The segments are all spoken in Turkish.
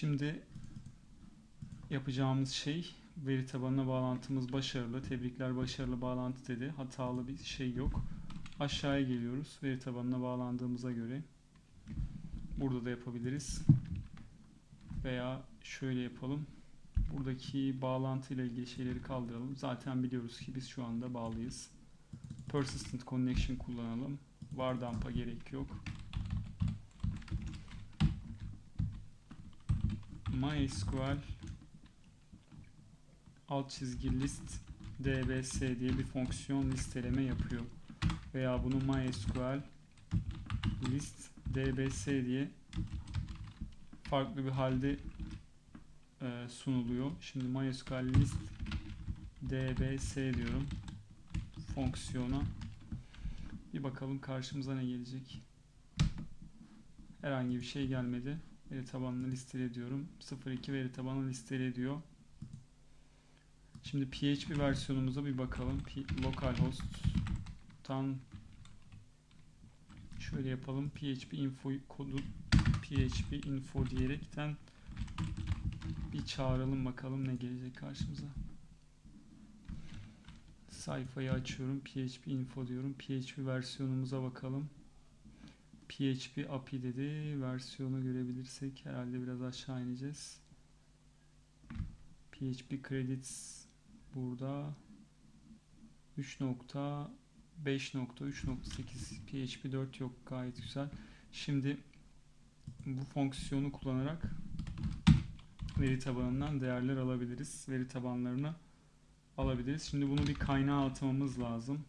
Şimdi yapacağımız şey veri tabanına bağlantımız başarılı. Tebrikler başarılı bağlantı dedi. Hatalı bir şey yok. Aşağıya geliyoruz. Veri tabanına bağlandığımıza göre burada da yapabiliriz. Veya şöyle yapalım. Buradaki bağlantı ile ilgili şeyleri kaldıralım. Zaten biliyoruz ki biz şu anda bağlıyız. Persistent connection kullanalım. Var dump'a gerek yok. MySQL alt çizgi list dbs diye bir fonksiyon listeleme yapıyor. Veya bunu MySQL list dbs diye farklı bir halde e, sunuluyor. Şimdi MySQL list dbs diyorum fonksiyona. Bir bakalım karşımıza ne gelecek. Herhangi bir şey gelmedi. Veri tabanını listele diyorum. 02 veri tabanı listele diyor. Şimdi PHP versiyonumuza bir bakalım. Localhost'tan şöyle yapalım. PHP info kodu PHP info diyerekten bir çağıralım bakalım ne gelecek karşımıza. Sayfayı açıyorum. PHP info diyorum. PHP versiyonumuza bakalım. PHP API dedi. Versiyonu görebilirsek herhalde biraz aşağı ineceğiz. PHP credits burada 3.5.3.8 PHP 4 yok gayet güzel. Şimdi bu fonksiyonu kullanarak veri tabanından değerler alabiliriz. Veri tabanlarını alabiliriz. Şimdi bunu bir kaynağa atmamız lazım.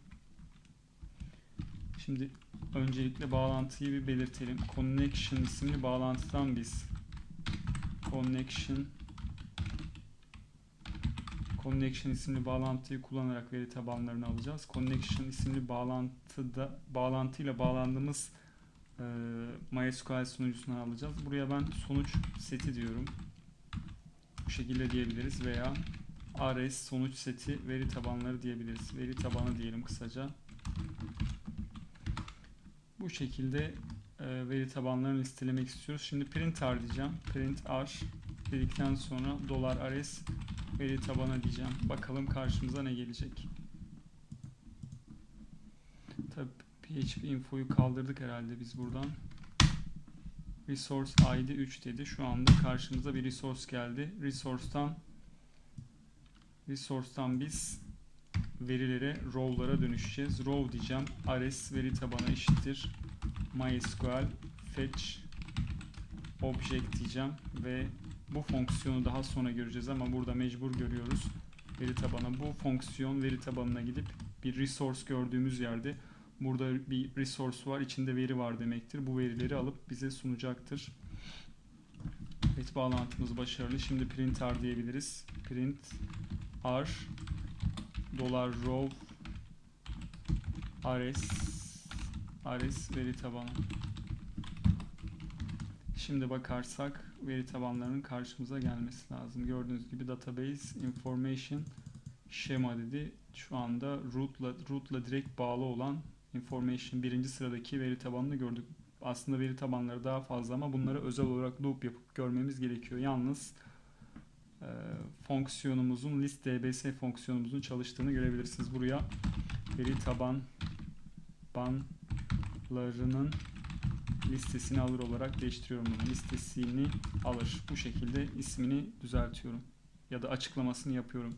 Şimdi öncelikle bağlantıyı bir belirtelim. Connection isimli bağlantıdan biz connection connection isimli bağlantıyı kullanarak veri tabanlarını alacağız. Connection isimli bağlantıda bağlantıyla bağlandığımız e, MySQL sunucusunu alacağız. Buraya ben sonuç seti diyorum. Bu şekilde diyebiliriz veya ARES sonuç seti veri tabanları diyebiliriz. Veri tabanı diyelim kısaca. Bu şekilde e, veri tabanlarını listelemek istiyoruz. Şimdi print r diyeceğim. Print r dedikten sonra dolar $rs veri tabanı diyeceğim. Bakalım karşımıza ne gelecek. Tabi PHP info'yu kaldırdık herhalde biz buradan. Resource ID 3 dedi. Şu anda karşımıza bir resource geldi. Resource'tan Resource'tan biz verilere, row'lara dönüşeceğiz. Row diyeceğim. Ares veri tabanı eşittir. MySQL fetch object diyeceğim ve bu fonksiyonu daha sonra göreceğiz ama burada mecbur görüyoruz. Veri tabanı bu fonksiyon veri tabanına gidip bir resource gördüğümüz yerde burada bir resource var içinde veri var demektir. Bu verileri alıp bize sunacaktır. Evet bağlantımız başarılı. Şimdi print r diyebiliriz. Print r dolar row rs rs veri tabanı. Şimdi bakarsak veri tabanlarının karşımıza gelmesi lazım. Gördüğünüz gibi database information schema dedi. Şu anda root'la root'la direkt bağlı olan information birinci sıradaki veri tabanını gördük. Aslında veri tabanları daha fazla ama bunları özel olarak loop yapıp görmemiz gerekiyor. Yalnız e, fonksiyonumuzun list dbs fonksiyonumuzun çalıştığını görebilirsiniz. Buraya veri taban banlarının listesini alır olarak değiştiriyorum bunu. Listesini alır. Bu şekilde ismini düzeltiyorum. Ya da açıklamasını yapıyorum.